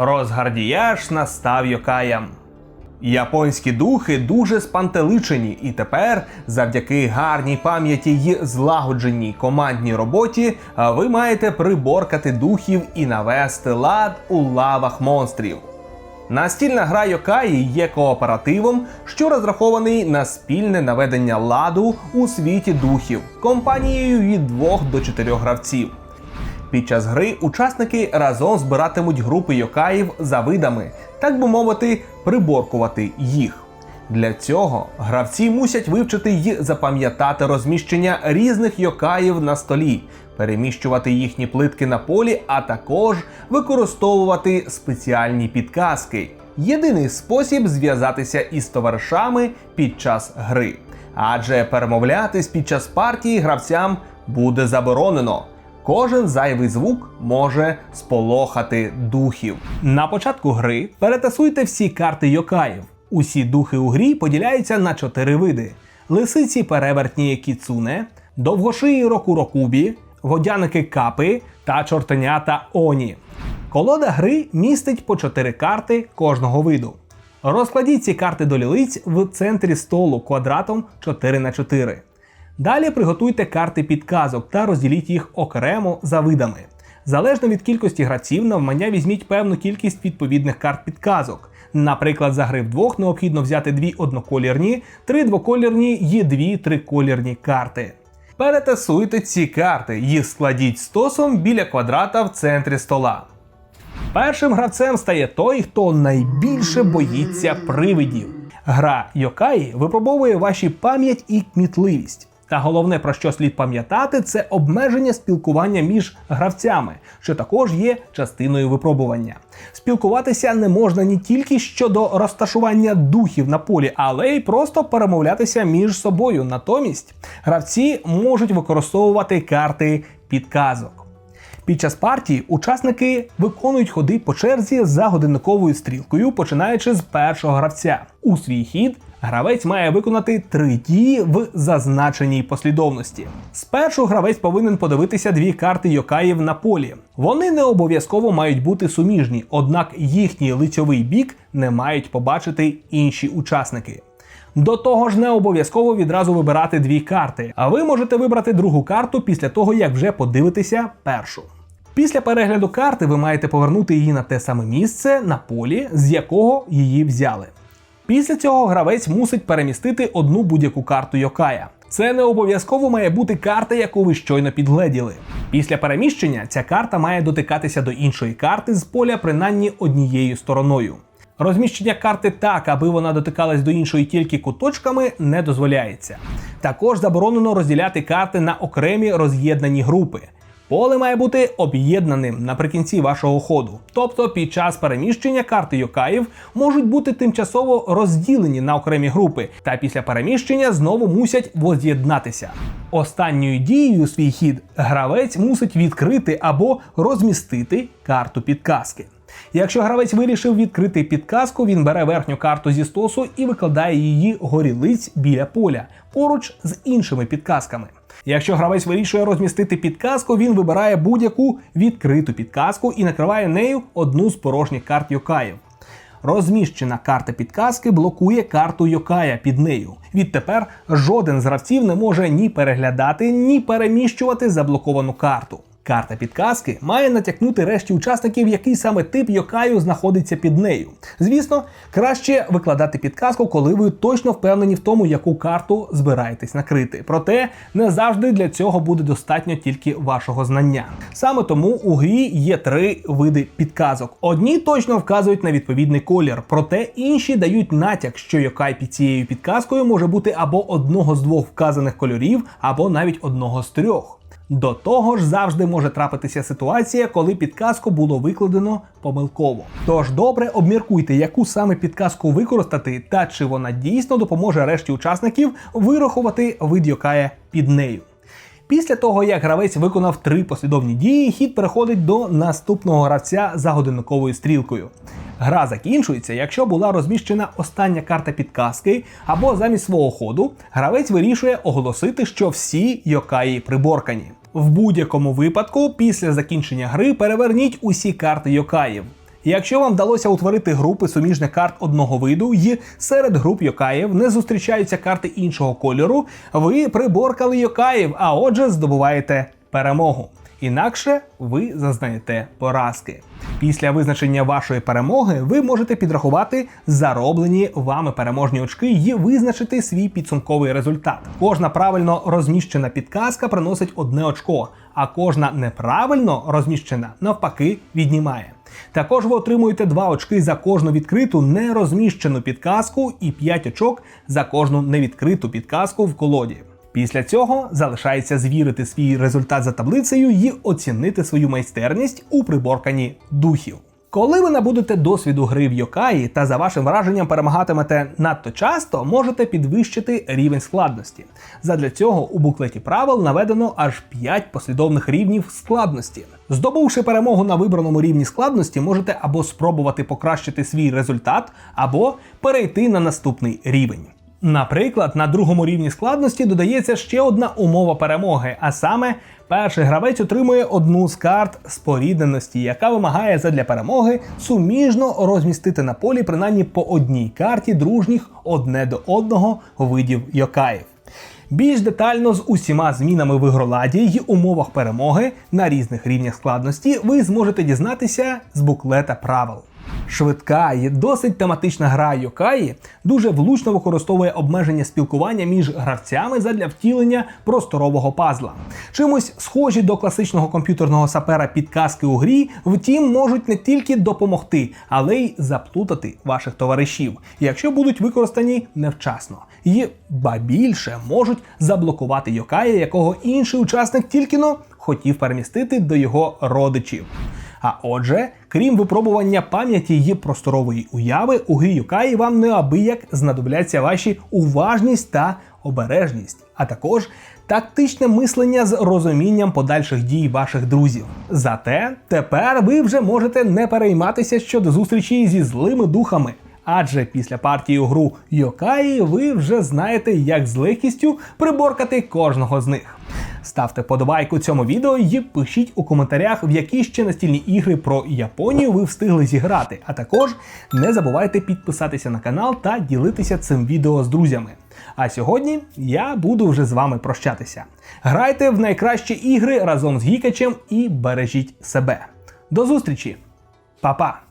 Розгардіяш настав Йокаям. Японські духи дуже спантеличені, і тепер, завдяки гарній пам'яті й злагодженій командній роботі, ви маєте приборкати духів і навести лад у лавах монстрів. Настільна гра Йокаї є кооперативом, що розрахований на спільне наведення ладу у світі духів компанією від 2 до 4 гравців. Під час гри учасники разом збиратимуть групи йокаїв за видами, так би мовити, приборкувати їх. Для цього гравці мусять вивчити й запам'ятати розміщення різних йокаїв на столі, переміщувати їхні плитки на полі, а також використовувати спеціальні підказки. Єдиний спосіб зв'язатися із товаришами під час гри. Адже перемовлятись під час партії гравцям буде заборонено. Кожен зайвий звук може сполохати духів. На початку гри перетасуйте всі карти йокаїв. Усі духи у грі поділяються на чотири види: лисиці перевертні кіцуне, довгошиї рокурокубі, водяники капи та чортенята оні. Колода гри містить по 4 карти кожного виду. Розкладіть ці карти до лілиць в центрі столу квадратом 4 на 4 Далі приготуйте карти підказок та розділіть їх окремо за видами. Залежно від кількості гравців, навмання візьміть певну кількість відповідних карт підказок. Наприклад, за гри вдвох необхідно взяти дві одноколірні, три двоколірні і дві триколірні карти. Перетасуйте ці карти і складіть стосом біля квадрата в центрі стола. Першим гравцем стає той, хто найбільше боїться привидів. Гра Йокаї випробовує ваші пам'ять і кмітливість. Та головне про що слід пам'ятати, це обмеження спілкування між гравцями, що також є частиною випробування. Спілкуватися не можна не тільки щодо розташування духів на полі, але й просто перемовлятися між собою. Натомість гравці можуть використовувати карти підказок. Під час партії учасники виконують ходи по черзі за годинниковою стрілкою, починаючи з першого гравця. У свій хід гравець має виконати три дії в зазначеній послідовності. Спершу гравець повинен подивитися дві карти йокаїв на полі. Вони не обов'язково мають бути суміжні, однак їхній лицьовий бік не мають побачити інші учасники. До того ж, не обов'язково відразу вибирати дві карти, а ви можете вибрати другу карту після того, як вже подивитеся першу. Після перегляду карти ви маєте повернути її на те саме місце на полі, з якого її взяли. Після цього гравець мусить перемістити одну будь-яку карту Йокая. Це не обов'язково має бути карта, яку ви щойно підгледіли. Після переміщення ця карта має дотикатися до іншої карти з поля принаймні однією стороною. Розміщення карти так, аби вона дотикалась до іншої тільки куточками, не дозволяється. Також заборонено розділяти карти на окремі роз'єднані групи. Поле має бути об'єднаним наприкінці вашого ходу. Тобто під час переміщення карти Йокаїв можуть бути тимчасово розділені на окремі групи, та після переміщення знову мусять воз'єднатися. Останньою дією свій хід гравець мусить відкрити або розмістити карту підказки. Якщо гравець вирішив відкрити підказку, він бере верхню карту зі стосу і викладає її горілиць біля поля поруч з іншими підказками. Якщо гравець вирішує розмістити підказку, він вибирає будь-яку відкриту підказку і накриває нею одну з порожніх карт Йокаїв. Розміщена карта підказки блокує карту Йокая під нею. Відтепер жоден з гравців не може ні переглядати, ні переміщувати заблоковану карту. Карта підказки має натякнути решті учасників, який саме тип Йокаю знаходиться під нею. Звісно, краще викладати підказку, коли ви точно впевнені в тому, яку карту збираєтесь накрити. Проте не завжди для цього буде достатньо тільки вашого знання. Саме тому у грі є три види підказок. Одні точно вказують на відповідний колір, проте інші дають натяк, що Йокай під цією підказкою може бути або одного з двох вказаних кольорів, або навіть одного з трьох. До того ж, завжди може трапитися ситуація, коли підказку було викладено помилково. Тож добре обміркуйте, яку саме підказку використати, та чи вона дійсно допоможе решті учасників вирахувати вид Йокая під нею. Після того, як гравець виконав три послідовні дії, хід переходить до наступного гравця за годинниковою стрілкою. Гра закінчується, якщо була розміщена остання карта підказки, або замість свого ходу гравець вирішує оголосити, що всі йокаї приборкані. В будь-якому випадку, після закінчення гри переверніть усі карти йокаїв. Якщо вам вдалося утворити групи суміжних карт одного виду, і серед груп йокаїв не зустрічаються карти іншого кольору, ви приборкали йокаїв, а отже, здобуваєте перемогу. Інакше ви зазнаєте поразки. Після визначення вашої перемоги ви можете підрахувати зароблені вами переможні очки і визначити свій підсумковий результат. Кожна правильно розміщена підказка приносить одне очко, а кожна неправильно розміщена навпаки віднімає. Також ви отримуєте 2 очки за кожну відкриту нерозміщену підказку і 5 очок за кожну невідкриту підказку в колоді. Після цього залишається звірити свій результат за таблицею і оцінити свою майстерність у приборканні духів. Коли ви набудете досвіду гри в Йокаї та за вашим враженням перемагатимете надто часто, можете підвищити рівень складності. Задля цього у буклеті правил наведено аж 5 послідовних рівнів складності. Здобувши перемогу на вибраному рівні складності, можете або спробувати покращити свій результат, або перейти на наступний рівень. Наприклад, на другому рівні складності додається ще одна умова перемоги, а саме перший гравець отримує одну з карт спорідненості, яка вимагає задля перемоги суміжно розмістити на полі принаймні по одній карті дружніх одне до одного видів йокаїв. Більш детально з усіма змінами в ігроладі й умовах перемоги на різних рівнях складності ви зможете дізнатися з буклета правил. Швидка і досить тематична гра Йокаї дуже влучно використовує обмеження спілкування між гравцями задля втілення просторового пазла. Чимось схожі до класичного комп'ютерного сапера підказки у грі, втім, можуть не тільки допомогти, але й заплутати ваших товаришів, якщо будуть використані невчасно. І ба більше можуть заблокувати Йокая, якого інший учасник тільки но хотів перемістити до його родичів. А отже, крім випробування пам'яті і просторової уяви, у грі Юкаї вам неабияк знадобляться ваші уважність та обережність, а також тактичне мислення з розумінням подальших дій ваших друзів. Зате тепер ви вже можете не перейматися щодо зустрічі зі злими духами. Адже після партії у гру Йокаї ви вже знаєте, як з легкістю приборкати кожного з них. Ставте подобайку цьому відео і пишіть у коментарях, в які ще настільні ігри про Японію ви встигли зіграти. А також не забувайте підписатися на канал та ділитися цим відео з друзями. А сьогодні я буду вже з вами прощатися. Грайте в найкращі ігри разом з Гікачем і бережіть себе. До зустрічі, Па-па!